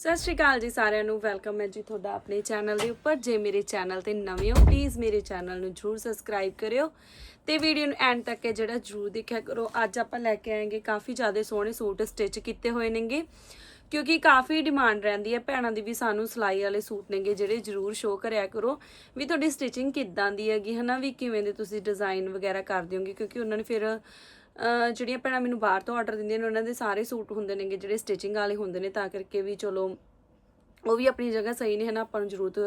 ਸਤਿ ਸ਼੍ਰੀ ਅਕਾਲ ਜੀ ਸਾਰਿਆਂ ਨੂੰ, ਵੈਲਕਮ ਹੈ ਜੀ ਤੁਹਾਡਾ ਆਪਣੇ ਚੈਨਲ ਦੇ ਉੱਪਰ। ਜੇ ਮੇਰੇ ਚੈਨਲ ਤੇ ਨਵੇਂ ਹੋ ਪਲੀਜ਼ ਮੇਰੇ ਚੈਨਲ ਨੂੰ ਜਰੂਰ ਸਬਸਕ੍ਰਾਈਬ ਕਰਿਓ। ਤੇ ਵੀਡੀਓ ਨੂੰ ਐਂਡ ਤੱਕ ਹੈ ਜਿਹੜਾ ਜਰੂਰ ਦੇਖਿਆ ਕਰੋ। ਅੱਜ ਆਪਾਂ ਲੈ ਕੇ ਆਏਗੇ ਕਾਫੀ ਜ਼ਿਆਦਾ ਸੋਹਣੇ ਸੂਟ ਸਟਿਚ ਕੀਤੇ ਹੋਏ ਨੇਗੇ। ਕਿਉਂਕਿ ਕਾਫੀ ਡਿਮਾਂਡ ਰਹਿੰਦੀ ਹੈ, ਭੈਣਾਂ ਦੀ ਵੀ ਸਾਨੂੰ ਸਿਲਾਈ ਵਾਲੇ ਸੂਟ ਨੇਗੇ ਜਿਹੜੇ ਜਰੂਰ ਸ਼ੋਅ ਕਰਿਆ ਕਰੋ। ਵੀ ਤੁਹਾਡੀ ਸਟਿਚਿੰਗ ਕਿੱਦਾਂ ਦੀ ਹੈਗੀ, ਹਨਾ? ਵੀ ਕਿਵੇਂ ਦੇ ਤੁਸੀਂ ਡਿਜ਼ਾਈਨ ਵਗੈਰਾ ਕਰ ਦਿਓਗੇ? ਕਿਉਂਕਿ ਉਹਨਾਂ ਨੇ ਫਿਰ ਜਿਹੜੀਆਂ ਭੈਣਾਂ ਮੈਨੂੰ ਬਾਹਰ ਤੋਂ ਆਰਡਰ ਦਿੰਦੀਆਂ ਨੇ ਉਹਨਾਂ ਦੇ ਸਾਰੇ ਸੂਟ ਹੁੰਦੇ ਨੇਗੇ ਜਿਹੜੇ ਸਟਿਚਿੰਗ ਵਾਲੇ ਹੁੰਦੇ ਨੇ ਤਾਂ ਕਰਕੇ ਵੀ ਚਲੋ ਉਹ ਵੀ ਆਪਣੀ ਜਗ੍ਹਾ ਸਹੀ ਨੇ ਹਨਾ? ਆਪਾਂ ਨੂੰ ਜ਼ਰੂਰਤ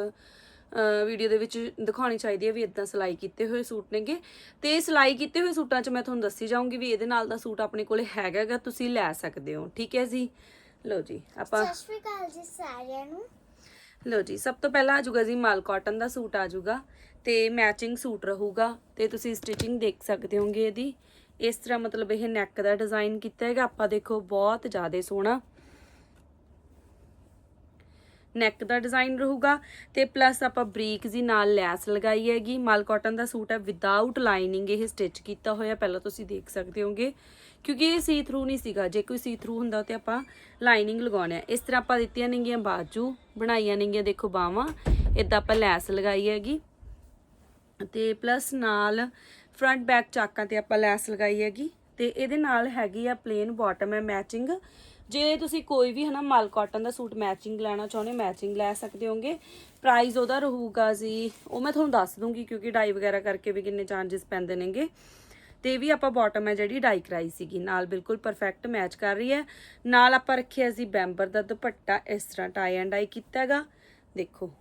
ਵੀਡੀਓ ਦੇ ਵਿੱਚ ਦਿਖਾਉਣੀ ਚਾਹੀਦੀ ਹੈ ਵੀ ਇਦਾਂ ਸਿਲਾਈ ਕੀਤੇ ਹੋਏ ਸੂਟ ਨੇਗੇ। ਤੇ ਸਿਲਾਈ ਕੀਤੇ ਹੋਏ ਸੂਟਾਂ 'ਚ ਮੈਂ ਤੁਹਾਨੂੰ ਦੱਸੀ ਜਾਊਂਗੀ ਵੀ ਇਹਦੇ ਨਾਲ ਦਾ ਸੂਟ ਆਪਣੇ ਕੋਲੇ ਹੈਗਾਗਾ ਤੁਸੀਂ ਲੈ ਸਕਦੇ ਹੋ। ਠੀਕ ਹੈ ਜੀ? ਲਓ ਜੀ ਆਪਾਂ ਸਤਿ ਸ਼੍ਰੀ ਅਕਾਲ ਜੀ ਸਾਰਿਆਂ ਨੂੰ। ਲਓ ਜੀ ਸਭ ਤੋਂ ਪਹਿਲਾਂ ਆਜੂਗਾ ਜੀ ਮਾਲ ਕਾਟਨ ਦਾ ਸੂਟ ਆਜੂਗਾ ਤੇ ਮੈਚਿੰਗ ਸੂਟ ਰਹੂਗਾ ਤੇ ਤੁਸੀਂ ਸਟਿਚਿੰਗ ਦੇਖ ਸਕਦੇ ਹੋਗੇ ਇਹਦੀ। ਇਸ ਤਰ੍ਹਾਂ ਮਤਲਬ ਇਹ ਨੈਕ ਦਾ ਡਿਜ਼ਾਈਨ ਕੀਤਾ ਹੈਗਾ। ਆਪਾਂ ਦੇਖੋ, ਬਹੁਤ ਜ਼ਿਆਦਾ ਸੋਹਣਾ ਨੈਕ ਦਾ ਡਿਜ਼ਾਈਨ ਰਹੂਗਾ ਤੇ ਪਲੱਸ ਆਪਾਂ ਬਰੀਕ ਜੀ ਨਾਲ ਲੈਸ ਲਗਾਈ ਹੈਗੀ। ਮਲ ਕਾਟਨ ਦਾ ਸੂਟ ਹੈ ਵਿਦਆਊਟ ਲਾਈਨਿੰਗ ਇਹ ਸਟਿਚ ਕੀਤਾ ਹੋਇਆ। ਪਹਿਲਾਂ ਤੁਸੀਂ ਦੇਖ ਸਕਦੇ ਹੋਗੇ, ਕਿਉਂਕਿ ਇਹ ਸੀ ਥਰੂ ਨਹੀਂ ਸੀਗਾ। ਜੇ ਕੋਈ ਸੀ ਥਰੂ ਹੁੰਦਾ ਤੇ ਆਪਾਂ ਲਾਈਨਿੰਗ ਲਗਾਉਣਾ ਹੈ ਇਸ ਤਰ੍ਹਾਂ ਆਪਾਂ ਦਿੱਤੀਆਂ ਨੇਗੀਆਂ ਬਾਜੂ, ਬਣਾਈਆਂ ਨੇਗੀਆਂ ਦੇਖੋ ਬਾਹਾਂ। ਇਦਾਂ ਆਪਾਂ ਲੈਸ ਲਗਾਈ ਹੈਗੀ। ਤੇ ਪਲੱਸ ਨਾਲ ਫਰੰਟ ਬੈਕ ਚਾਕਾਂ ਤੇ ਆਪਾਂ ਲੈਸ ਲਗਾਈ ਹੈਗੀ ਤੇ ਇਹਦੇ ਨਾਲ ਹੈਗੀ ਆ ਪਲੇਨ ਬਾਟਮ ਹੈ ਮੈਚਿੰਗ ਜੇ ਤੁਸੀਂ ਕੋਈ ਵੀ ਹਨਾ ਮਲ ਕਾਟਨ ਦਾ ਸੂਟ ਮੈਚਿੰਗ ਲੈਣਾ ਚਾਹੁੰਦੇ ਮੈਚਿੰਗ ਲੈ ਸਕਦੇ ਹੋਗੇ। ਪ੍ਰਾਈਸ ਉਹਦਾ ਰਹੂਗਾ ਜੀ, ਉਹ ਮੈਂ ਤੁਹਾਨੂੰ ਦੱਸ ਦੂੰਗੀ ਕਿਉਂਕਿ ਡਾਈ ਵਗੈਰਾ ਕਰਕੇ ਵੀ ਕਿੰਨੇ ਚਾਰजेस ਪੈਂਦੇ ਨੇਗੇ। ਤੇ ਵੀ ਆਪਾਂ ਬਾਟਮ ਹੈ ਜਿਹੜੀ ਡਾਈ ਕਰਾਈ ਸੀਗੀ, ਨਾਲ ਬਿਲਕੁਲ ਪਰਫੈਕਟ ਮੈਚ ਕਰ ਰਹੀ ਹੈ। ਨਾਲ ਆਪਾਂ ਰੱਖਿਆ ਸੀ ਬੈਂਬਰ ਦਾ ਦੁਪੱਟਾ, ਇਸ ਤਰ੍ਹਾਂ ਟਾਈ ਐਂਡ ਡਾਈ ਕੀਤਾ ਹੈਗਾ। ਦੇਖੋ।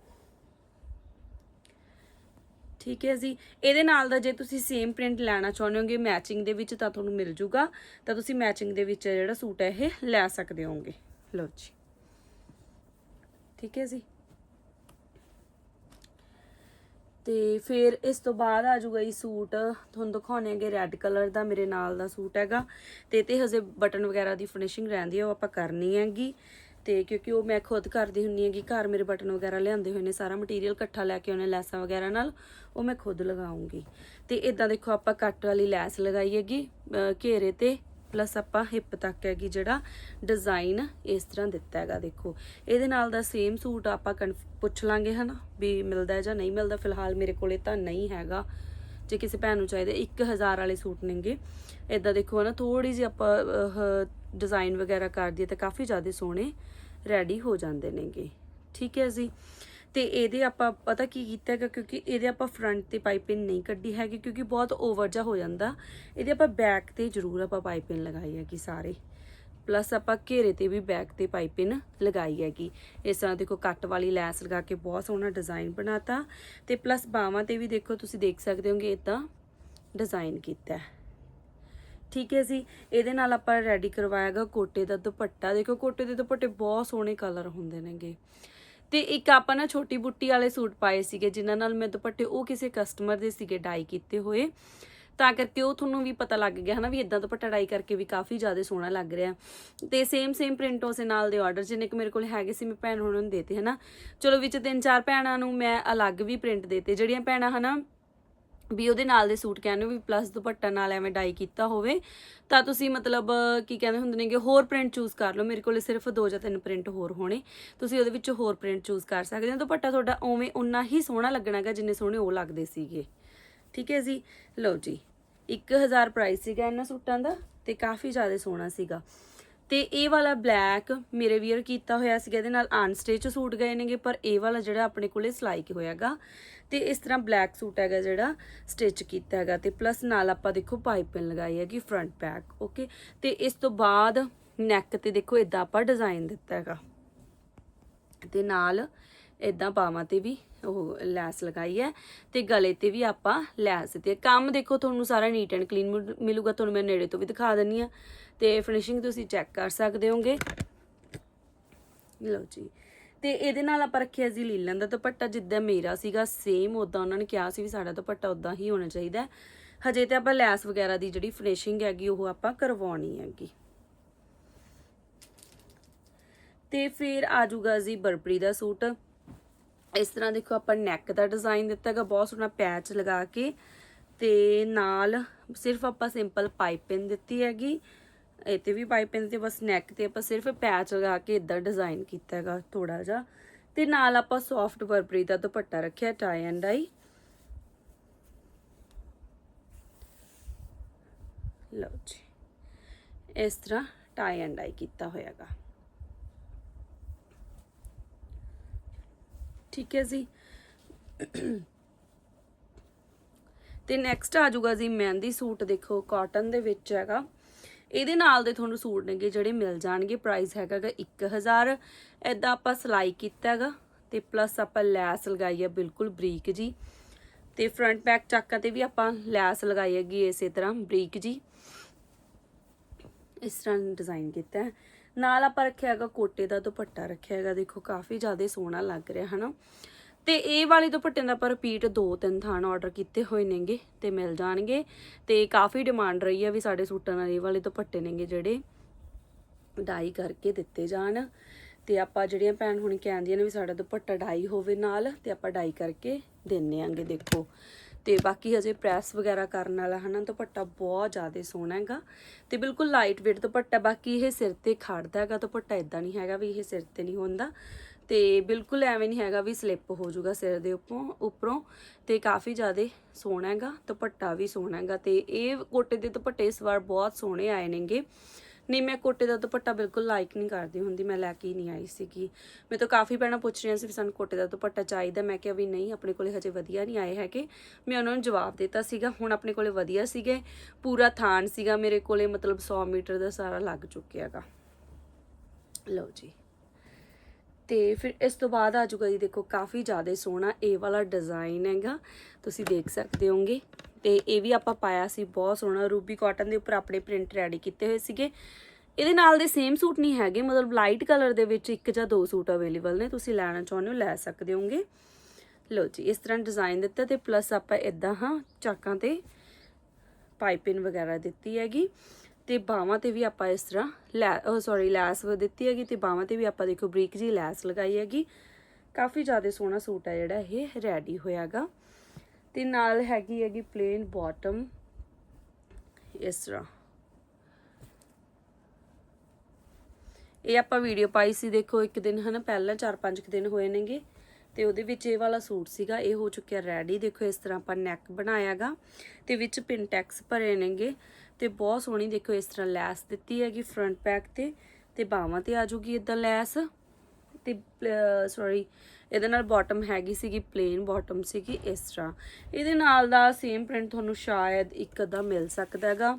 ਠੀਕ ਹੈ ਜੀ। ਇਹਦੇ ਨਾਲ ਦਾ ਜੇ ਤੁਸੀਂ ਸੇਮ ਪ੍ਰਿੰਟ ਲੈਣਾ ਚਾਹੁੰਦੇ ਹੋਗੇ ਮੈਚਿੰਗ ਦੇ ਵਿੱਚ ਤਾਂ ਤੁਹਾਨੂੰ ਮਿਲ ਜੂਗਾ। ਤਾਂ ਤੁਸੀਂ ਮੈਚਿੰਗ ਦੇ ਵਿੱਚ ਜਿਹੜਾ ਸੂਟ ਹੈ ਇਹ ਲੈ ਸਕਦੇ ਹੋਗੇ। ਲਓ ਜੀ। ਠੀਕ ਹੈ ਜੀ। ਤੇ ਫਿਰ ਇਸ ਤੋਂ ਬਾਅਦ ਆ ਜੂਗਾ ਇਹ ਸੂਟ। ਤੁਹਾਨੂੰ ਦਿਖਾਉਣੇ ਹੈਗੇ ਰੈੱਡ ਕਲਰ ਦਾ ਮੇਰੇ ਨਾਲ ਦਾ ਸੂਟ ਹੈਗਾ। ਤੇ ਤੇ ਹਜੇ ਬਟਨ ਵਗੈਰਾ ਦੀ ਫਿਨਿਸ਼ਿੰਗ ਰਹਿੰਦੀ ਹੈ ਉਹ ਆਪਾਂ ਕਰਨੀ ਹੈਗੀ। ਤੇ ਕਿਉਂਕਿ ਉਹ ਮੈਂ ਖੁਦ ਕਰਦੀ ਹੁੰਨੀ ਹੈਗੀ ਘਰ ਮੇਰੇ ਬਟਨ ਵਗੈਰਾ ਲਿਆਂਦੇ ਹੋਏ ਨੇ, ਸਾਰਾ ਮਟੀਰੀਅਲ ਇਕੱਠਾ ਲੈ ਕੇ ਆਉਣੇ ਲੈਸਾਂ ਵਗੈਰਾ ਨਾਲ, ਉਹ ਮੈਂ ਖੁਦ ਲਗਾਉਂਗੀ। ਤੇ ਇਦਾਂ ਦੇਖੋ ਆਪਾਂ ਕੱਟ ਵਾਲੀ ਲੈਸ ਲਗਾਈ ਹੈਗੀ ਘੇਰੇ ਤੇ ਪਲੱਸ ਆਪਾਂ ਹਿੱਪ ਤੱਕ ਹੈਗੀ ਜਿਹੜਾ ਡਿਜ਼ਾਈਨ ਇਸ ਤਰ੍ਹਾਂ ਦਿੱਤਾ ਹੈਗਾ ਦੇਖੋ। ਇਹਦੇ ਨਾਲ ਦਾ ਸੇਮ ਸੂਟ ਆਪਾਂ ਕਨਫ- ਪੁੱਛ ਲਾਂਗੇ ਹਨਾ ਵੀ ਮਿਲਦਾ ਹੈ ਜਾਂ ਨਹੀਂ ਮਿਲਦਾ। ਫਿਲਹਾਲ ਮੇਰੇ ਕੋਲੇ ਤਾਂ ਨਹੀਂ ਹੈਗਾ। ਜੇ ਕਿਸੇ ਭੈਣ ਨੂੰ ਚਾਹੀਦਾ 1000 ਵਾਲੇ ਸੂਟ ਨੇਗੇ। ਇਦਾਂ ਦੇਖੋ ਹਨਾ ਥੋੜੀ ਜਿਹੀ ਆਪਾਂ ਡਿਜ਼ਾਈਨ ਵਗੈਰਾ ਕਰ ਦਈਏ ਤਾਂ ਕਾਫੀ ਜ਼ਿਆਦਾ ਸੋਹਣੇ ਰੈਡੀ ਹੋ ਜਾਂਦੇ ਨੇਗੇ। ਠੀਕ ਹੈ ਜੀ? ਤੇ ਇਹਦੇ ਆਪਾਂ, ਪਤਾ ਕੀ ਕੀਤਾ ਹੈਗਾ? ਕਿਉਂਕਿ ਇਹਦੇ ਆਪਾਂ ਫਰੰਟ ਤੇ ਪਾਈਪਿੰਗ ਨਹੀਂ ਕੱਢੀ ਹੈਗੀ, ਕਿਉਂਕਿ ਬਹੁਤ ਓਵਰ ਜਾ ਹੋ ਜਾਂਦਾ। ਇਹਦੇ ਆਪਾਂ ਬੈਕ ਤੇ ਜ਼ਰੂਰ ਆਪਾਂ ਪਾਈਪਿੰਗ ਲਗਾਈ ਹੈਗੀ ਸਾਰੇ। ਪਲੱਸ ਆਪਾਂ ਘੇਰੇ ਤੇ ਵੀ ਬੈਕ ਤੇ ਪਾਈਪਿੰਗ ਲਗਾਈ ਹੈਗੀ। ਇਸ ਤਰ੍ਹਾਂ ਦੇਖੋ, ਕੱਟ ਵਾਲੀ ਲੈਸ ਲਗਾ ਕੇ ਬਹੁਤ ਸੋਹਣਾ ਡਿਜ਼ਾਈਨ ਬਣਾਤਾ। ਤੇ ਪਲੱਸ ਬਾਹਾਂ ਤੇ ਵੀ ਦੇਖੋ, ਤੁਸੀਂ ਦੇਖ ਸਕਦੇ ਹੋਗੇ ਇਦਾਂ ਡਿਜ਼ਾਈਨ ਕੀਤਾ ਹੈ। ਠੀਕ ਹੈ ਜੀ। ਇਹਦੇ ਨਾਲ ਆਪਾਂ ਰੈਡੀ ਕਰਵਾਇਆਗਾ ਕੋਟੇ ਦਾ ਦੁਪੱਟਾ। ਦੇਖੋ ਕੋਟੇ ਦੇ ਦੁਪੱਟੇ ਬਹੁਤ ਸੋਹਣੇ ਕਲਰ ਹੁੰਦੇ ਨੇਗੇ। ਤੇ ਇੱਕ ਆਪਾਂ ਨਾ ਛੋਟੀ ਬੁੱਟੀ ਵਾਲੇ ਸੂਟ ਪਾਏ ਸੀਗੇ, ਜਿਨ੍ਹਾਂ ਨਾਲ ਮੈਂ ਦੁਪੱਟੇ ਉਹ ਕਿਸੇ ਕਸਟਮਰ ਦੇ ਸੀਗੇ ਡਾਈ ਕੀਤੇ ਹੋਏ। ਤਾਂ ਕਰਕੇ ਉਹ ਤੁਹਾਨੂੰ ਵੀ ਪਤਾ ਲੱਗ ਗਿਆ ਹਨਾ ਵੀ ਇਦਾਂ ਦੁਪੱਟਾ ਡਾਈ ਕਰਕੇ ਵੀ ਕਾਫੀ ਜ਼ਿਆਦਾ ਸੋਹਣਾ ਲੱਗ ਰਿਹਾ। ਤੇ ਸੇਮ ਸੇਮ ਪ੍ਰਿੰਟ ਉਸੇ ਨਾਲ ਦੇ ਆਰਡਰ ਜਿੰਨੇ ਕਿ ਮੇਰੇ ਕੋਲ ਹੈਗੇ ਸੀ, ਮੈਂ ਭੈਣ ਉਹਨਾਂ ਨੂੰ ਦੇਤੇ ਹਨਾ। ਚਲੋ ਵਿੱਚ ਤਿੰਨ ਚਾਰ ਭੈਣਾਂ ਨੂੰ ਮੈਂ ਅਲੱਗ ਵੀ ਪ੍ਰਿੰਟ ਦੇਤੇ। ਜਿਹੜੀਆਂ ਭੈਣਾਂ ਹਨਾ ਵੀ ਉਹਦੇ ਨਾਲ ਦੇ ਸੂਟ ਕਹਿੰਦੇ ਵੀ ਪਲੱਸ ਦੁਪੱਟਾ ਨਾਲ ਐਵੇਂ ਡਾਈ ਕੀਤਾ ਹੋਵੇ। ਤਾਂ ਤੁਸੀਂ ਮਤਲਬ, ਕੀ ਕਹਿੰਦੇ ਹੁੰਦੇ ਨੇਗੇ, ਹੋਰ ਪ੍ਰਿੰਟ ਚੂਜ਼ ਕਰ ਲਓ। ਮੇਰੇ ਕੋਲੇ ਸਿਰਫ ਦੋ ਜਾਂ ਤਿੰਨ ਪ੍ਰਿੰਟ ਹੋਰ ਹੋਣੇ। ਤੁਸੀਂ ਉਹਦੇ ਵਿੱਚ ਹੋਰ ਪ੍ਰਿੰਟ ਚੂਜ਼ ਕਰ ਸਕਦੇ ਹੋ। ਦੁਪੱਟਾ ਤੁਹਾਡਾ ਉਵੇਂ ਉਨਾ ਹੀ ਸੋਹਣਾ ਲੱਗਣਾਗਾ ਜਿੰਨੇ ਸੋਹਣੇ ਉਹ ਲੱਗਦੇ ਸੀਗੇ। ਠੀਕ ਹੈ ਜੀ? ਲਓ ਜੀ। 1000 ਪ੍ਰਾਈਸ ਸੀਗਾ ਇਹਨਾਂ ਸੂਟਾਂ ਦਾ ਤੇ ਕਾਫੀ ਜ਼ਿਆਦਾ ਸੋਹਣਾ ਸੀਗਾ। ਤੇ ਇਹ ਵਾਲਾ ਬਲੈਕ ਮੇਰੇ ਵੀਅਰ ਕੀਤਾ ਹੋਇਆ ਸੀਗਾ, ਇਹਦੇ ਨਾਲ ਅਨਸਟਿਚ ਸੂਟ ਗਏ ਨੇਗੇ, ਪਰ ਇਹ ਵਾਲਾ ਜਿਹੜਾ ਆਪਣੇ ਕੋਲੇ ਸਿਲਾਈ ਹੋਇਆਗਾ ਤੇ ਇਸ ਤਰ੍ਹਾਂ ਬਲੈਕ ਸੂਟ ਹੈਗਾ ਜਿਹੜਾ ਸਟਿਚ ਕੀਤਾ ਹੈਗਾ, ਤੇ ਪਲੱਸ ਨਾਲ ਆਪਾਂ ਦੇਖੋ ਪਾਈਪਿੰਗ ਲਗਾਈ ਹੈਗੀ ਫਰੰਟ ਬੈਕ ਓਕੇ ਤੇ ਇਸ ਤੋਂ ਬਾਅਦ ਨੈਕ ਤੇ ਦੇਖੋ ਇਦਾਂ ਆਪਾਂ ਡਿਜ਼ਾਈਨ ਦਿੱਤਾ ਹੈਗਾ। ਤੇ ਨਾਲ ਇਦਾਂ ਬਾਹਾਂ ਤੇ ਵੀ ਉਹ ਲੈਸ ਲਗਾਈ ਹੈ ਤੇ ਗਲੇ ਤੇ ਵੀ ਆਪਾਂ ਲੈਸ ਦਿੱਤੀ ਹੈ ਕੰਮ ਦੇਖੋ ਤੁਹਾਨੂੰ ਸਾਰਾ ਨੀਟ ਐਂਡ ਕਲੀਨ ਮਿਲੂਗਾ, ਤੁਹਾਨੂੰ ਮੈਂ ਨੇੜੇ ਤੋਂ ਵੀ ਦਿਖਾ ਦਿੰਨੀ ਆ। ਤੇ ਫਿਨਿਸ਼ਿੰਗ ਤੁਸੀਂ ਚੈੱਕ ਕਰ ਸਕਦੇ ਹੋਗੇ। ਲਓ ਜੀ। ਤੇ ਇਹਦੇ ਨਾਲ ਆਪਾਂ ਰੱਖਿਆ ਜੀ ਲੀਲਨ ਦਾ ਦੁਪੱਟਾ, ਜਿੱਦਾਂ ਮੇਰਾ ਸੀਗਾ ਸੇਮ ਉਦਾਂ ਉਹਨਾਂ ਨੇ ਕਿਹਾ ਸੀ ਵੀ ਸਾਡਾ ਦੁਪੱਟਾ ਉਦਾਂ ਹੀ ਹੋਣਾ ਚਾਹੀਦਾ ਹਜੇ ਤੇ ਆਪਾਂ ਲੈਸ ਵਗੈਰਾ ਦੀ ਜਿਹੜੀ ਫਿਨਿਸ਼ਿੰਗ ਹੈਗੀ, ਉਹ ਆਪਾਂ ਕਰਵਾਉਣੀ ਹੈਗੀ। ਤੇ ਫਿਰ ਆ ਜਾਊਗਾ ਜੀ ਬਰਬਰੀ ਦਾ ਸੂਟ। ਇਸ ਤਰ੍ਹਾਂ ਦੇਖੋ ਆਪਾਂ ਨੈਕ ਦਾ ਡਿਜ਼ਾਈਨ ਦਿੱਤਾ ਹੈਗਾ, ਬਹੁਤ ਸੋਹਣਾ ਪੈਚ ਲਗਾ ਕੇ ਤੇ ਨਾਲ ਸਿਰਫ ਆਪਾਂ ਸਿੰਪਲ ਪਾਈਪਿੰਗ ਦਿੱਤੀ ਹੈਗੀ। ਇਹ ਤੇ ਵੀ ਪਾਈਪਿੰਗ ਤੇ ਬਸ ਨੈਕ ਤੇ ਆਪਾਂ ਸਿਰਫ ਪੈਚ ਲਗਾ ਕੇ ਇਦਾਂ ਡਿਜ਼ਾਈਨ ਕੀਤਾ ਹੈਗਾ ਥੋੜਾ ਜਿਹਾ। ਤੇ ਨਾਲ ਆਪਾਂ ਸੌਫਟ ਬਰਬਰੀ ਦਾ ਦੁਪੱਟਾ ਰੱਖਿਆ ਟਾਈ ਐਂਡ ਡਾਈ ਲਓ ਜੀ। ਇਸ ਤਰ੍ਹਾਂ ਟਾਈ ਐਂਡ ਡਾਈ ਕੀਤਾ ਹੋਇਆਗਾ ਠੀਕ ਹੈ ਜੀ। ਤੇ ਨੈਕਸਟ ਆ ਜਾਊਗਾ ਜੀ ਮਹਿੰਦੀ ਸੂਟ। ਦੇਖੋ ਕਾਟਨ ਦੇ ਵਿੱਚ ਹੈਗਾ। ਇਹਦੇ ਨਾਲ ਦੇ ਤੁਹਾਨੂੰ ਸੂਟ ਨੇਗੇ ਜਿਹੜੇ ਮਿਲ ਜਾਣਗੇ। ਪ੍ਰਾਈਸ ਹੈਗਾ ਗਾ 1000 ਐਦਾਂ ਆਪਾਂ ਸਿਲਾਈ ਕੀਤਾ ਹੈਗਾ। ਤੇ ਪਲੱਸ ਆਪਾਂ ਲੈਸ ਲਗਾਈ ਹੈ ਬਿਲਕੁਲ ਬਰੀਕ ਜੀ। ਤੇ ਫਰੰਟ ਬੈਕ ਚਾਕਾਂ ਤੇ ਵੀ ਆਪਾਂ ਲੈਸ ਲਗਾਈ ਹੈਗੀ, ਇਸੇ ਤਰ੍ਹਾਂ ਬਰੀਕ ਜੀ। ਇਸ ਤਰ੍ਹਾਂ ਡਿਜ਼ਾਈਨ ਕੀਤਾ ਹੈ। ਨਾਲ ਆਪਾਂ ਰੱਖਿਆ ਹੈਗਾ ਕੋਟੇ ਦਾ ਦੁਪੱਟਾ ਰੱਖਿਆ ਹੈਗਾ, ਦੇਖੋ ਕਾਫੀ ਜ਼ਿਆਦਾ ਸੋਹਣਾ ਲੱਗ ਰਿਹਾ, ਹਨਾ। ਤੇ ਇਹ ਵਾਲੇ ਦੁਪੱਟਿਆਂ ਦਾ ਆਪਾਂ ਰਿਪੀਟ ਦੋ ਤਿੰਨ ਥਾਂ ਆਰਡਰ ਕੀਤੇ ਹੋਏ ਨੇਗੇ ਤੇ ਮਿਲ ਜਾਣਗੇ। ਤੇ ਕਾਫੀ ਡਿਮਾਂਡ ਰਹੀ ਆ ਵੀ ਸਾਡੇ ਸੂਟਾਂ ਨਾਲ ਇਹ ਵਾਲੇ ਦੁਪੱਟੇ ਨੇਗੇ ਜਿਹੜੇ ਡਾਈ ਕਰਕੇ ਦਿੱਤੇ ਜਾਣ। ਤੇ ਆਪਾਂ ਜਿਹੜੀਆਂ ਭੈਣ ਹੁਣ ਕਹਿੰਦੀਆਂ ਨੇ ਵੀ ਸਾਡਾ ਦੁਪੱਟਾ ਡਾਈ ਹੋਵੇ ਨਾਲ, ਤੇ ਆਪਾਂ ਡਾਈ ਕਰਕੇ ਦਿੰਨੇ ਆਂਗੇ, ਦੇਖੋ। ਤੇ ਬਾਕੀ ਹਜੇ ਪ੍ਰੈਸ ਵਗੈਰਾ ਕਰਨ ਵਾਲਾ ਹਨਾ, ਦੁਪੱਟਾ ਬਹੁਤ ਜ਼ਿਆਦਾ ਸੋਹਣਾ ਹੈਗਾ ਤੇ ਬਿਲਕੁਲ ਲਾਈਟ weight ਦੁਪੱਟਾ, ਬਾਕੀ ਇਹ ਸਿਰ ਤੇ ਖੜਦਾ ਹੈਗਾ ਦੁਪੱਟਾ ਇਦਾਂ ਨਹੀਂ ਹੈਗਾ ਵੀ ਇਹ ਸਿਰ ਤੇ ਨਹੀਂ ਹੁੰਦਾ ਤੇ ਬਿਲਕੁਲ ਐਵੇਂ ਨਹੀਂ ਹੈਗਾ ਵੀ ਸਲਿੱਪ ਹੋ ਜਾਊਗਾ ਸਿਰ ਦੇ ਉੱਪਰੋਂ ਉੱਪਰੋਂ ਤੇ ਕਾਫੀ ਜ਼ਿਆਦਾ ਸੋਹਣਾ ਹੈਗਾ, ਦੁਪੱਟਾ ਵੀ ਸੋਹਣਾ ਹੈਗਾ ਤੇ ਇਹ ਕੋਟੇ ਦੇ ਦੁਪੱਟੇ ਇਸ ਵਾਰ ਬਹੁਤ ਸੋਹਣੇ ਆਏ ਨੇਗੇ ਨਹੀਂ, ਮੈਂ ਕੋਟੇ ਦਾ ਦੁਪੱਟਾ ਬਿਲਕੁਲ ਲਾਈਕ ਨਹੀਂ ਕਰਦੀ ਹੁੰਦੀ, ਮੈਂ ਲੈ ਕੇ ਹੀ ਨਹੀਂ ਆਈ ਸੀਗੀ। ਮੈਂ ਤਾਂ ਕਾਫੀ ਭੈਣਾਂ ਪੁੱਛ ਰਹੀਆਂ ਸੀ ਵੀ ਸਾਨੂੰ ਕੋਟੇ ਦਾ ਦੁਪੱਟਾ ਚਾਹੀਦਾ ਮੈਂ ਕਿਹਾ ਵੀ ਨਹੀਂ, ਆਪਣੇ ਕੋਲੇ ਹਜੇ ਵਧੀਆ ਨਹੀਂ ਆਏ ਹੈਗੇ। ਮੈਂ ਉਹਨਾਂ ਨੂੰ ਜਵਾਬ ਦਿੱਤਾ ਸੀਗਾ, ਹੁਣ ਆਪਣੇ ਕੋਲੇ ਵਧੀਆ ਸੀਗੇ। ਪੂਰਾ ਥਾਨ ਸੀਗਾ ਮੇਰੇ ਕੋਲੇ, ਮਤਲਬ 100 ਮੀਟਰ ਦਾ ਸਾਰਾ ਲੱਗ ਚੁੱਕਿਆ ਹੈਗਾ ਲਓ ਜੀ। ਤੇ ਫਿਰ ਇਸ ਤੋਂ ਬਾਅਦ ਆ ਜੂਗਾ ਜੀ, ਦੇਖੋ ਕਾਫੀ ਜ਼ਿਆਦਾ ਸੋਹਣਾ ਇਹ ਵਾਲਾ ਡਿਜ਼ਾਈਨ ਹੈਗਾ। ਤੁਸੀਂ ਦੇਖ ਸਕਦੇ ਹੋਗੇ ਤੇ ਇਹ ਵੀ ਆਪਾਂ ਪਾਇਆ ਸੀ, ਬਹੁਤ ਸੋਹਣਾ। ਰੂਬੀ ਕਾਟਨ ਦੇ ਉੱਪਰ ਆਪਣੇ ਪ੍ਰਿੰਟ ਰੈਡੀ ਕੀਤੇ ਹੋਏ ਸੀਗੇ। ਇਹਦੇ ਨਾਲ ਦੇ ਸੇਮ ਸੂਟ ਨਹੀਂ ਹੈਗੇ, ਮਤਲਬ ਲਾਈਟ ਕਲਰ ਦੇ ਵਿੱਚ ਇੱਕ ਜਾਂ ਦੋ ਸੂਟ ਅਵੇਲੇਬਲ ਨੇ, ਤੁਸੀਂ ਲੈਣਾ ਚਾਹੁੰਦੇ ਹੋ, ਲੈ ਸਕਦੇ ਹੋਗੇ। ਲਓ ਜੀ, ਇਸ ਤਰ੍ਹਾਂ ਡਿਜ਼ਾਈਨ ਦਿੱਤਾ ਤੇ ਪਲੱਸ ਆਪਾਂ ਇਦਾਂ ਹਾਂ, ਚਾਕਾਂ ਤੇ ਪਾਈਪਿੰਗ ਵਗੈਰਾ ਦਿੱਤੀ ਹੈਗੀ। ਤੇ ਬਾਹਾਂ ਤੇ ਵੀ ਆਪਾਂ ਇਸ ਤਰ੍ਹਾਂ ਲੈ ਉਹ ਸੌਰੀ ਲੈਸ ਦਿੱਤੀ ਹੈਗੀ ਤੇ ਬਾਹਾਂ ਤੇ ਵੀ ਆਪਾਂ ਦੇਖੋ ਬਰੀਕ ਜੀ ਲੈਸ ਲਗਾਈ ਹੈਗੀ। ਕਾਫੀ ਜ਼ਿਆਦਾ ਸੋਹਣਾ ਸੂਟ ਹੈ ਜਿਹੜਾ ਇਹ ਰੈਡੀ ਹੋਇਆਗਾ। ਤੇ ਨਾਲ ਹੈਗੀ ਹੈਗੀ ਪਲੇਨ ਬਾਟਮ ਇਸ ਤਰ੍ਹਾਂ। ਇਹ ਆਪਾਂ ਵੀਡੀਓ ਪਾਈ ਸੀ, ਦੇਖੋ, ਇੱਕ ਦਿਨ ਹਨਾ, ਪਹਿਲਾਂ 4-5 ਦਿਨ ਹੋਏ ਨੇਗੇ, ਤੇ ਉਹਦੇ ਵਿੱਚ ਇਹ ਵਾਲਾ ਸੂਟ ਸੀਗਾ, ਇਹ ਹੋ ਚੁੱਕਿਆ ਰੈਡੀ ਦੇਖੋ, ਇਸ ਤਰ੍ਹਾਂ ਆਪਾਂ ਨੈਕ ਬਣਾਇਆਗਾ, ਤੇ ਵਿੱਚ ਪਿੰਟੈਕਸ ਭਰੇ ਨੇਗੇ, ਤੇ ਬਹੁਤ ਸੋਹਣੀ, ਦੇਖੋ, ਇਸ ਤਰ੍ਹਾਂ ਲੈਸ ਦਿੱਤੀ ਹੈਗੀ ਫਰੰਟ ਪੈਕ ਤੇ ਤੇ ਬਾਹਾਂ ਤੇ ਆ ਜੂਗੀ ਇਦਾਂ ਲੈਸ। ਤੇ ਸੌਰੀ ਇਹਦੇ ਨਾਲ ਬਾਟਮ ਹੈਗੀ ਸੀਗੀ ਪਲੇਨ ਬਾਟਮ ਸੀਗੀ, ਇਸ ਤਰ੍ਹਾਂ। ਇਹਦੇ ਨਾਲ ਦਾ ਸੇਮ ਪ੍ਰਿੰਟ ਤੁਹਾਨੂੰ ਸ਼ਾਇਦ ਇੱਕ ਅੱਧਾ ਮਿਲ ਸਕਦਾ ਹੈਗਾ।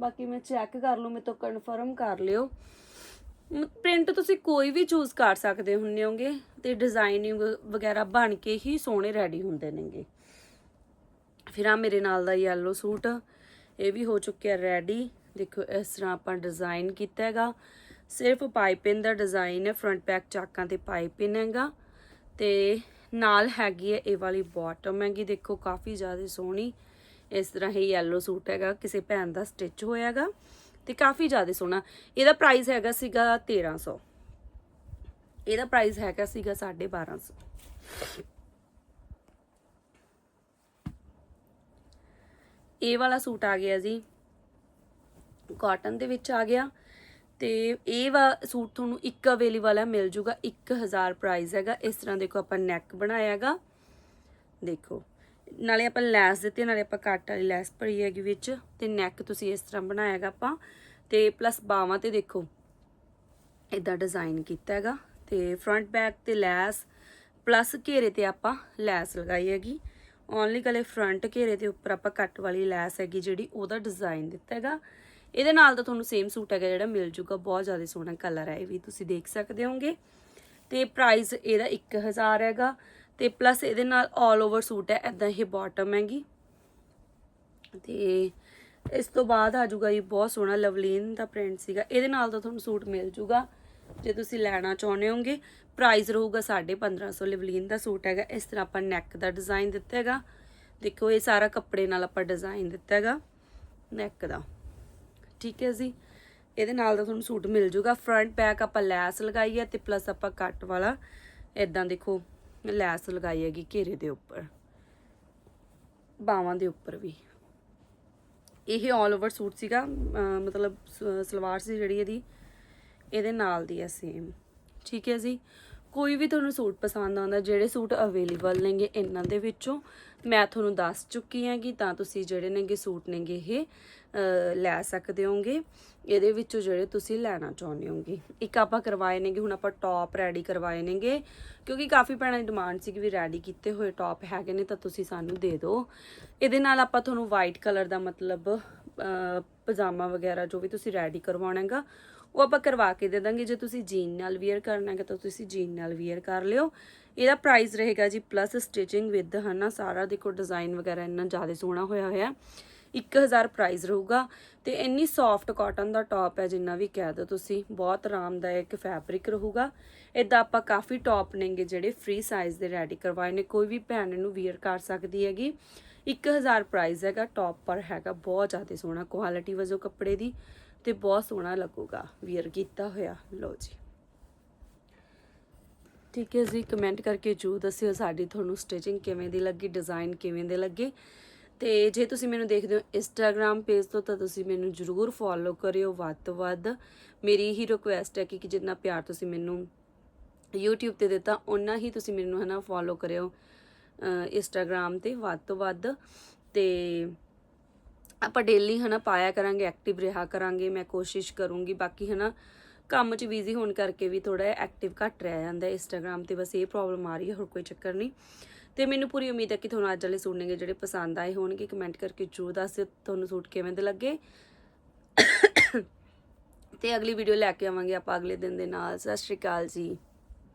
ਬਾਕੀ ਮੈਂ ਚੈੱਕ ਕਰ ਲੂ ਮੈਂ ਤੋਂ ਕਨਫਰਮ ਕਰ ਲਿਓ। ਪ੍ਰਿੰਟ ਤੁਸੀਂ ਕੋਈ ਵੀ ਚੂਜ਼ ਕਰ ਸਕਦੇ ਹੁੰਨੇ ਹੋਗੇ ਤੇ ਡਿਜ਼ਾਈਨਿੰਗ ਵਗੈਰਾ ਬਣ ਕੇ ਹੀ ਸੋਹਣੇ ਰੈਡੀ ਹੁੰਦੇ ਨੇਗੇ। ਫਿਰ ਆ ਮੇਰੇ ਨਾਲ ਦਾ ਯੈਲੋ ਸੂਟ, ਇਹ ਵੀ ਹੋ ਚੁੱਕਿਆ ਰੈਡੀ ਦੇਖੋ, ਇਸ ਤਰ੍ਹਾਂ ਆਪਾਂ ਡਿਜ਼ਾਈਨ ਕੀਤਾ ਹੈਗਾ। ਸਿਰਫ ਪਾਈਪਿੰਗ ਦਾ ਡਿਜ਼ਾਈਨ ਹੈ ਫਰੰਟ ਬੈਕ ਚਾਕਾਂ ਤੇ ਪਾਈਪਿੰਗ ਹੈਗਾ। ਤੇ ਨਾਲ ਹੈਗੀ ਹੈ ਇਹ ਵਾਲੀ ਬਾਟਮ ਹੈਗੀ, ਦੇਖੋ ਕਾਫੀ ਜ਼ਿਆਦਾ ਸੋਹਣੀ। ਇਸ ਤਰ੍ਹਾਂ ਇਹ ਯੈਲੋ ਸੂਟ ਹੈਗਾ, ਕਿਸੇ ਭੈਣ ਦਾ ਸਟਿਚ ਹੋਇਆਗਾ ਤੇ ਕਾਫੀ ਜ਼ਿਆਦਾ ਸੋਹਣਾ। ਇਹਦਾ ਪ੍ਰਾਈਸ ਹੈਗਾ ਸੀਗਾ 1300 ਇਹਦਾ ਪ੍ਰਾਈਸ ਹੈਗਾ ਸੀਗਾ 1250 ਇਹ ਵਾਲਾ ਸੂਟ ਆ ਗਿਆ ਜੀ ਕਾਟਨ ਦੇ ਵਿੱਚ ਆ ਗਿਆ। ਤੇ ਇਹ ਵਾ ਸੂਟ ਤੁਹਾਨੂੰ ਇੱਕ ਅਵੇਲੇਬਲ ਹੈ ਮਿਲ ਜੂਗਾ 1000 ਪ੍ਰਾਈਸ ਹੈਗਾ। ਇਸ ਤਰ੍ਹਾਂ ਦੇਖੋ ਆਪਾਂ ਨੈਕ ਬਣਾਇਆ ਹੈਗਾ। ਦੇਖੋ, ਨਾਲੇ ਆਪਾਂ ਲੈਸ ਦਿੱਤੀ, ਨਾਲੇ ਆਪਾਂ ਕੱਟ ਵਾਲੀ ਲੈਸ ਭਰੀ ਹੈਗੀ ਵਿੱਚ, ਤੇ ਨੈਕ ਤੁਸੀਂ ਇਸ ਤਰ੍ਹਾਂ ਬਣਾਇਆ ਹੈਗਾ ਆਪਾਂ। ਤੇ ਪਲੱਸ ਬਾਹਾਂ ਤੇ ਦੇਖੋ ਇਦਾਂ ਡਿਜ਼ਾਈਨ ਕੀਤਾ ਹੈਗਾ। ਤੇ ਫਰੰਟ ਬੈਕ ਤੇ ਲੈਸ ਪਲੱਸ ਘੇਰੇ ਤੇ ਆਪਾਂ ਲੈਸ ਲਗਾਈ ਹੈਗੀ। ਓਨਲੀ ਕਲੇ ਫਰੰਟ ਘੇਰੇ ਦੇ ਉੱਪਰ ਆਪਾਂ ਕੱਟ ਵਾਲੀ ਲੈਸ ਹੈਗੀ ਜਿਹੜੀ, ਉਹਦਾ ਡਿਜ਼ਾਈਨ ਦਿੱਤਾ ਹੈਗਾ। ਇਹਦੇ ਨਾਲ ਤਾਂ ਤੁਹਾਨੂੰ ਸੇਮ ਸੂਟ ਹੈਗਾ ਜਿਹੜਾ ਮਿਲ ਜੂਗਾ, ਬਹੁਤ ਜ਼ਿਆਦਾ ਸੋਹਣਾ ਕਲਰ ਹੈ ਇਹ ਵੀ, ਤੁਸੀਂ ਦੇਖ ਸਕਦੇ ਹੋਗੇ ਤੇ ਪ੍ਰਾਈਸ ਇਹਦਾ 1000 ਹੈਗਾ ਤੇ ਪਲੱਸ ਇਹਦੇ ਨਾਲ 올 ਓਵਰ ਸੂਟ ਹੈ ਐਦਾਂ ਇਹ ਬਾਟਮ ਹੈਗੀ। ਤੇ ਇਸ ਤੋਂ ਬਾਅਦ ਆ ਜੂਗਾ ਇਹ ਬਹੁਤ ਸੋਹਣਾ ਲਵਲੀਨ ਦਾ ਪ੍ਰਿੰਟ ਸੀਗਾ, ਇਹਦੇ ਨਾਲ ਤਾਂ ਤੁਹਾਨੂੰ ਸੂਟ ਮਿਲ ਜੂਗਾ, ਜੇ ਤੁਸੀਂ ਲੈਣਾ ਚਾਹੁੰਦੇ ਹੋਗੇ ਪ੍ਰਾਈਸ ਰਹੂਗਾ 1550 ਲਵਲੀਨ ਦਾ ਸੂਟ ਹੈਗਾ, ਇਸ ਤਰ੍ਹਾਂ ਆਪਾਂ ਨੈਕ ਦਾ ਡਿਜ਼ਾਈਨ ਦਿੱਤਾ ਹੈਗਾ। ਦੇਖੋ, ਇਹ ਸਾਰਾ ਕੱਪੜੇ ਨਾਲ ਆਪਾਂ ਡਿਜ਼ਾਈਨ ਦਿੱਤਾ ਹੈਗਾ ਨੈਕ ਦਾ। ਠੀਕ ਹੈ ਜੀ। ਇਹਦੇ ਨਾਲ ਦਾ ਤੁਹਾਨੂੰ ਸੂਟ ਮਿਲ ਜੂਗਾ। ਫਰੰਟ ਬੈਕ ਆਪਾਂ ਲੈਸ ਲਗਾਈ ਹੈ ਤੇ ਪਲੱਸ ਆਪਾਂ ਕੱਟ ਵਾਲਾ। ਇਦਾਂ ਦੇਖੋ, ਲੈਸ ਲਗਾਈ ਹੈਗੀ ਘੇਰੇ ਦੇ ਉੱਪਰ। ਬਾਵਾਂ ਦੇ ਉੱਪਰ ਵੀ। ਇਹ ਆਲ ਓਵਰ ਸੂਟ ਸੀਗਾ। ਮਤਲਬ ਸ- ਸਲਵਾਰ ਸੀ ਜਿਹੜੀ ਇਹਦੀ। ਇਹਦੇ ਨਾਲ ਦੀ ਹੈ ਸੇਮ ਠੀਕ ਹੈ ਜੀ। ਕੋਈ ਵੀ ਤੁਹਾਨੂੰ ਸੂਟ ਪਸੰਦ ਆਉਂਦਾ, ਜਿਹੜੇ ਸੂਟ ਅਵੇਲੇਬਲ ਨੇਗੇ ਇਹਨਾਂ ਦੇ ਵਿੱਚੋਂ, ਮੈਂ ਤੁਹਾਨੂੰ ਦੱਸ ਚੁੱਕੀ ਹਾਂ ਕਿ ਤਾਂ ਤੁਸੀਂ ਜਿਹੜੇ ਨੇਗੇ ਸੂਟ ਨੇਗੇ ਇਹ ਲੈ ਸਕਦੇ ਹੋਗੇ ਇਹਦੇ ਵਿੱਚੋਂ ਜਿਹੜੇ ਤੁਸੀਂ ਲੈਣਾ ਚਾਹੁੰਦੇ ਹੋਗੇ ਇੱਕ ਆਪਾਂ ਕਰਵਾਏ ਨੇਗੇ, ਹੁਣ ਆਪਾਂ ਟੌਪ ਰੈਡੀ ਕਰਵਾਏ ਨੇਗੇ, ਕਿਉਂਕਿ ਕਾਫੀ ਭੈਣਾਂ ਦੀ ਡਿਮਾਂਡ ਸੀ ਕਿ ਵੀ ਰੈਡੀ ਕੀਤੇ ਹੋਏ ਟੌਪ ਹੈਗੇ ਨੇ, ਤਾਂ ਤੁਸੀਂ ਸਾਨੂੰ ਦੇ ਦਿਓ। ਇਹਦੇ ਨਾਲ ਆਪਾਂ ਤੁਹਾਨੂੰ ਵਾਈਟ ਕਲਰ ਦਾ ਮਤਲਬ ਪਜਾਮਾ ਵਗੈਰਾ ਜੋ ਵੀ ਤੁਸੀਂ ਰੈਡੀ ਕਰਵਾਉਣਾ ਹੈਗਾ ਉਹ ਆਪਾਂ ਕਰਵਾ ਕੇ ਦੇ ਦਾਂਗੇ। ਜੇ ਤੁਸੀਂ ਜੀਨ ਨਾਲ ਵੇਅਰ ਕਰਨਾ ਹੈ ਤਾਂ ਤੁਸੀਂ ਜੀਨ ਨਾਲ ਵੇਅਰ ਕਰ ਲਿਓ। ਇਹਦਾ ਪ੍ਰਾਈਸ ਰਹੇਗਾ ਜੀ ਪਲੱਸ ਸਟਿਚਿੰਗ ਵਿਦ ਹਨਾ, ਸਾਰਾ ਦੇਖੋ ਡਿਜ਼ਾਈਨ ਵਗੈਰਾ ਇੰਨਾ ਜ਼ਿਆਦਾ ਸੋਹਣਾ ਹੋਇਆ ਹੋਇਆ। 1000 ਪ੍ਰਾਈਸ ਰਹੂਗਾ ਤੇ ਇੰਨੀ ਸੌਫਟ ਕਾਟਨ ਦਾ ਟੌਪ ਹੈ ਜਿੰਨਾ ਵੀ ਕਹਿ ਦੋ ਤੁਸੀਂ। ਬਹੁਤ ਆਰਾਮਦਾਇਕ ਫੈਬਰਿਕ ਰਹੂਗਾ। ਇਦਾਂ ਆਪਾਂ ਕਾਫੀ ਟੌਪ ਨੇਗੇ ਜਿਹੜੇ ਫ੍ਰੀ ਸਾਈਜ਼ ਦੇ ਰੈਡੀ ਕਰਵਾਏ ਨੇ। ਕੋਈ ਵੀ ਭੈਣ ਇਹਨੂੰ ਵੇਅਰ ਕਰ ਸਕਦੀ ਹੈਗੀ। 1000 ਪ੍ਰਾਈਸ ਹੈਗਾ ਟੌਪ ਪਰ ਹੈਗਾ, ਬਹੁਤ ਜ਼ਿਆਦਾ ਸੋਹਣਾ ਕੁਆਲਿਟੀ ਵਜੋਂ ਕੱਪੜੇ ਦੀ। ਤੇ ਬਹੁਤ ਸੋਹਣਾ ਲੱਗੂਗਾ ਵੀਅਰ ਕੀਤਾ ਹੋਇਆ। ਲਓ ਜੀ। ਠੀਕ ਹੈ ਜੀ ਕਮੈਂਟ ਕਰਕੇ ਜੂ ਦੱਸਿਓ ਸਾਡੀ ਤੁਹਾਨੂੰ ਸਟਿਚਿੰਗ ਕਿਵੇਂ ਦੀ ਲੱਗੀ ਡਿਜ਼ਾਈਨ ਕਿਵੇਂ ਦੇ ਲੱਗੇ। ਤੇ ਜੇ ਤੁਸੀਂ ਮੈਨੂੰ ਦੇਖਦੇ ਹੋ ਇੰਸਟਾਗ੍ਰam ਪੇਜ ਤੋਂ, ਤਾਂ ਤੁਸੀਂ ਮੈਨੂੰ ਜਰੂਰ ਫੋਲੋ ਕਰਿਓ ਵੱਧ ਤੋਂ ਵੱਧ। ਮੇਰੀ ਇਹੀ ਰਿਕੁਐਸਟ ਹੈ ਕਿ ਕਿ ਜਿੰਨਾ ਪਿਆਰ ਤੁਸੀਂ ਮੈਨੂੰ YouTube ਤੇ ਦਿੱਤਾ ਉਨਾ ਹੀ ਤੁਸੀਂ ਮੈਨੂੰ ਹਨਾ ਫੋਲੋ ਕਰਿਓ ਇੰਸਟਾਗ੍ਰam ਤੇ ਵੱਧ ਤੋਂ ਵੱਧ। ਤੇ ਆਪਾਂ ਡੇਲੀ ਹਨਾ ਪਾਇਆ ਕਰਾਂਗੇ ਐਕਟਿਵ ਰਿਹਾ ਕਰਾਂਗੇ, ਮੈਂ ਕੋਸ਼ਿਸ਼ ਕਰੂੰਗੀ, ਬਾਕੀ ਹਨਾ ਕੰਮ 'ਚ ਬਿਜ਼ੀ ਹੋਣ ਕਰਕੇ ਵੀ ਥੋੜਾ ਐਕਟਿਵ ਘੱਟ ਰਹਿ ਜਾਂਦਾ ਇੰਸਟਾਗ੍ਰam ਤੇ, ਬਸ ਇਹ ਪ੍ਰੋਬਲਮ ਆ ਰਹੀ ਹੈ, ਹੋਰ ਕੋਈ ਚੱਕਰ ਨਹੀਂ। ਤੇ ਮੈਨੂੰ ਪੂਰੀ ਉਮੀਦ ਹੈ ਕਿ ਤੁਹਾਨੂੰ ਅੱਜ ਵਾਲੇ ਸੂਟ ਨੇਗੇ ਜਿਹੜੇ ਪਸੰਦ ਆਏ ਹੋਣਗੇ ਕਮੈਂਟ ਕਰਕੇ ਜਰੂਰ ਦੱਸਿਓ ਤੁਹਾਨੂੰ ਸੂਟ ਕਿਵੇਂ ਦੇ ਲੱਗੇ। ਤੇ ਅਗਲੀ ਵੀਡੀਓ ਲੈ ਕੇ ਆਵਾਂਗੇ ਆਪਾਂ ਅਗਲੇ ਦਿਨ ਦੇ ਨਾਲ। ਸਤਿ ਸ਼੍ਰੀ ਅਕਾਲ ਜੀ।